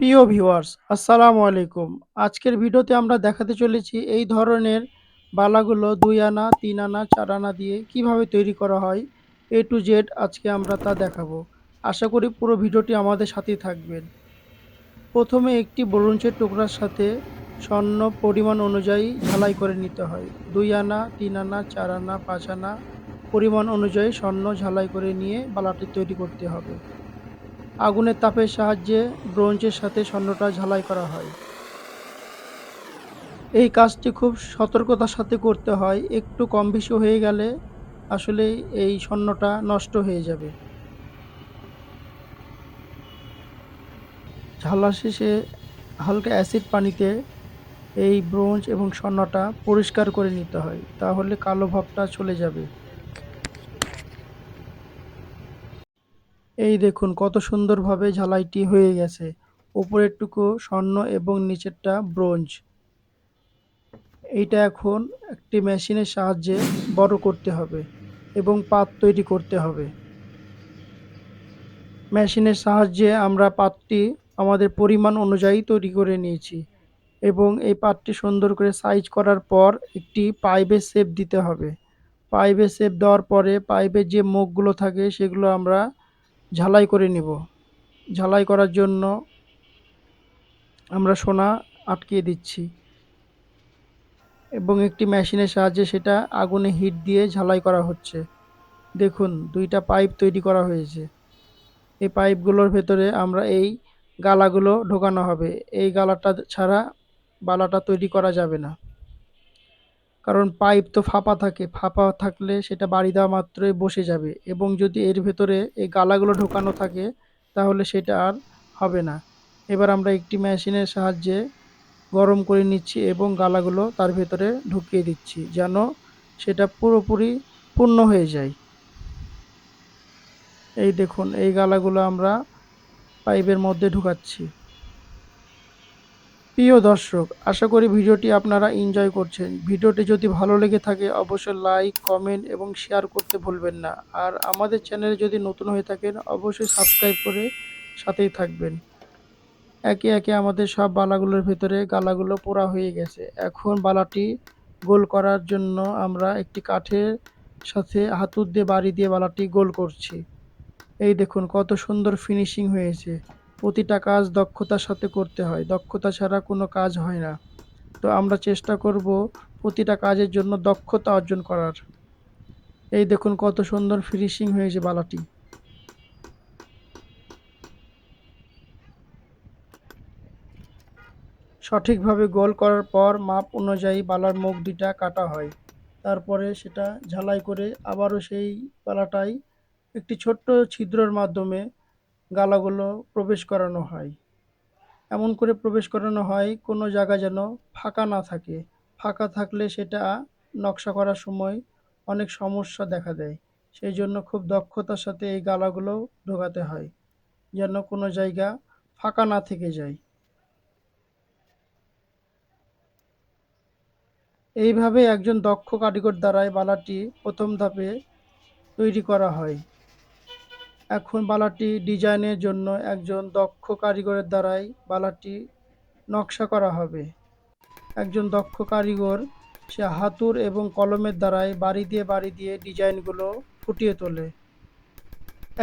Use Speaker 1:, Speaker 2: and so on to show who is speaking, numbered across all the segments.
Speaker 1: প্রিয় ভিউয়ার্স, আসসালামু আলাইকুম। আজকের ভিডিওতে আমরা দেখাতে চলেছি এই ধরনের বালাগুলো দুই আনা, তিন আনা, চার আনা দিয়ে কীভাবে তৈরি করা হয়। এ টু জেড আজকে আমরা তা দেখাবো। আশা করি পুরো ভিডিওটি আমাদের সাথেই থাকবেন। প্রথমে একটি ব্রোঞ্জের টুকরার সাথে স্বর্ণ পরিমাণ অনুযায়ী ঝালাই করে নিতে হয়। দুই আনা, তিন আনা, চার আনা, পাঁচ আনা পরিমাণ অনুযায়ী স্বর্ণ ঝালাই করে নিয়ে বালাটি তৈরি করতে হবে। আগুনের তাপের সাহায্যে ব্রোঞ্জের সাথে স্বর্ণটা ঝালাই করা হয়। এই কাজটি খুব সতর্কতার সাথে করতে হয়। একটু কম বেশি হয়ে গেলে আসলে এই স্বর্ণটা নষ্ট হয়ে যাবে। ঝালা শেষে হালকা অ্যাসিড পানিতে এই ব্রোঞ্জ এবং স্বর্ণটা পরিষ্কার করে নিতে হয়। তাহলে কালো ভাবটা চলে যাবে। এই দেখুন কত সুন্দরভাবে ঝালাইটি হয়ে গেছে। উপরেরটুকু স্বর্ণ এবং নিচেরটা ব্রোঞ্জ। এইটা এখন একটি মেশিনের সাহায্যে বড় করতে হবে এবং পাত তৈরি করতে হবে। মেশিনের সাহায্যে আমরা পাতটি আমাদের পরিমাণ অনুযায়ী তৈরি করে নিয়েছি এবং এই পাতটি সুন্দর করে সাইজ করার পর একটি পাইপের শেপ দিতে হবে। পাইপের শেপ দেওয়ার পরে পাইপের যে মুখগুলো থাকে সেগুলো আমরা ঝালাই করে নিব। ঝালাই করার জন্য আমরা সোনা আটকিয়ে দিচ্ছি এবং একটি মেশিনের সাহায্যে সেটা আগুনে হিট দিয়ে ঝালাই করা হচ্ছে। দেখুন, দুইটা পাইপ তৈরি করা হয়েছে। এই পাইপগুলোর ভেতরে আমরা এই গালাগুলো ঢোকানো হবে। এই গালাটা ছাড়া বালাটা তৈরি করা যাবে না। কারণ পাইপ তো ফাঁপা থাকে, ফাঁপা থাকলে সেটা বাড়ি দেওয়া মাত্রই বসে যাবে এবং যদি এর ভেতরে এই গালাগুলো ঢোকানো থাকে, তাহলে সেটা আর হবে না। এবার আমরা একটি মেশিনের সাহায্যে গরম করে নিচ্ছি এবং গালাগুলো তার ভেতরে ঢুকিয়ে দিচ্ছি যেন সেটা পুরোপুরি পূর্ণ হয়ে যায়। এই দেখুন, এই গালাগুলো আমরা পাইপের মধ্যে ঢুকাচ্ছি। প্রিয় দর্শক, আশা করি ভিডিওটি আপনারা এনজয় করছেন। ভিডিওটি যদি ভালো লেগে থাকে, অবশ্যই লাইক কমেন্ট এবং শেয়ার করতে ভুলবেন না। আর আমাদের চ্যানেলে যদি নতুন হয়ে থাকেন, অবশ্যই সাবস্ক্রাইব করে সাথেই থাকবেন। একে একে আমাদের সব বালাগুলোর ভেতরে গালাগুলো পোড়া হয়ে গেছে। এখন বালাটি গোল করার জন্য আমরা একটি কাঠের সাথে হাতুর দিয়ে বাড়ি দিয়ে বালাটি গোল করছি। এই দেখুন, কত সুন্দর ফিনিশিং হয়েছে। প্রতিটা কাজ দক্ষতার সাথে করতে হয়। দক্ষতা ছাড়া কোনো কাজ হয় না। তো আমরা চেষ্টা করব প্রতিটা কাজের জন্য দক্ষতা অর্জন করার। এই দেখুন কত সুন্দর ফিনিশিং হয়েছে বালাটি। সঠিকভাবে গোল করার পর মাপ অনুযায়ী বালার মুখ দুইটা কাটা হয়। তারপরে সেটা ঝালাই করে আবারও সেই বালাটাই একটি ছোট্ট ছিদ্রর মাধ্যমে গালাগুলো প্রবেশ করানো হয়। এমন করে প্রবেশ করানো হয়, কোনো জায়গা যেন ফাঁকা না থাকে। ফাঁকা থাকলে সেটা নকশা করার সময় অনেক সমস্যা দেখা দেয়। সেই জন্য খুব দক্ষতার সাথে এই গালাগুলো ঢোকাতে হয়, যেন কোনো জায়গা ফাঁকা না থেকে যায়। এইভাবে একজন দক্ষ কারিগর দ্বারাই বালাটি প্রথম ধাপে তৈরি করা হয়। এখন বালাটি ডিজাইনের জন্য একজন দক্ষ কারিগরের দ্বারাই বালাটি নকশা করা হবে। একজন দক্ষ কারিগর, সে হাতুর এবং কলমের দ্বারাই বাড়ি দিয়ে বাড়ি দিয়ে ডিজাইনগুলো ফুটিয়ে তোলে।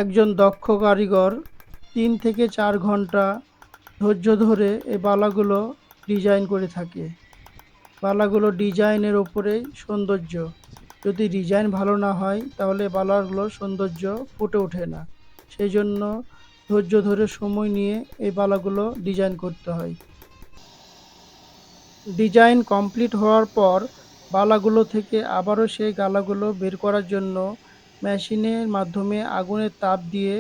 Speaker 1: একজন দক্ষ কারিগর তিন থেকে চার ঘণ্টা ধৈর্য ধরে এই বালাগুলো ডিজাইন করে থাকে। বালাগুলো ডিজাইনের ওপরেই সৌন্দর্য। যদি ডিজাইন ভালো না হয়, তাহলে বালাগুলোর সৌন্দর্য ফুটে ওঠে না। সেই জন্য ধৈর্য ধরে সময় নিয়ে এই বালাগুলো ডিজাইন করতে হয়। ডিজাইন কমপ্লিট হওয়ার পর বালাগুলো থেকে আবারও সেই গালাগুলো বের করার জন্য মেশিনের মাধ্যমে আগুনের তাপ দিয়ে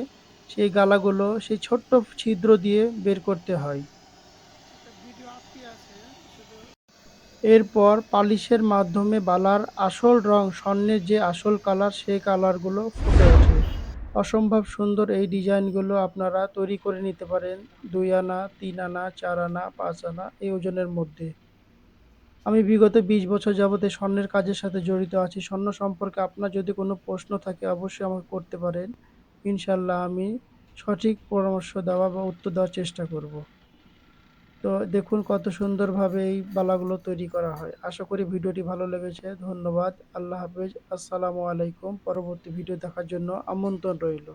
Speaker 1: সেই গালাগুলো সেই ছোট্ট ছিদ্র দিয়ে বের করতে হয়। এরপর পালিশের মাধ্যমে বালার আসল রং স্বর্ণের যে আসল কালার সেই কালারগুলো ফুটে ওঠে। অসম্ভব সুন্দর এই ডিজাইনগুলো আপনারা তৈরি করে নিতে পারেন দুই আনা, তিন আনা, চার আনা, পাঁচ আনা এই ওজনের মধ্যে। আমি বিগত বিশ বছর যাবতে স্বর্ণের কাজের সাথে জড়িত আছি। স্বর্ণ সম্পর্কে আপনার যদি কোনো প্রশ্ন থাকে অবশ্যই আমাকে করতে পারেন। ইনশাল্লাহ আমি সঠিক পরামর্শ দেওয়া বা উত্তর দেওয়ার চেষ্টা করব। তো দেখুন কত সুন্দরভাবে এই বালাগুলো তৈরি করা হয়। আশা করি ভিডিওটি ভালো লেগেছে। ধন্যবাদ। আল্লাহ হাফেজ। আসসালামু আলাইকুম। পরবর্তী ভিডিও দেখার জন্য আমন্ত্রণ রইল।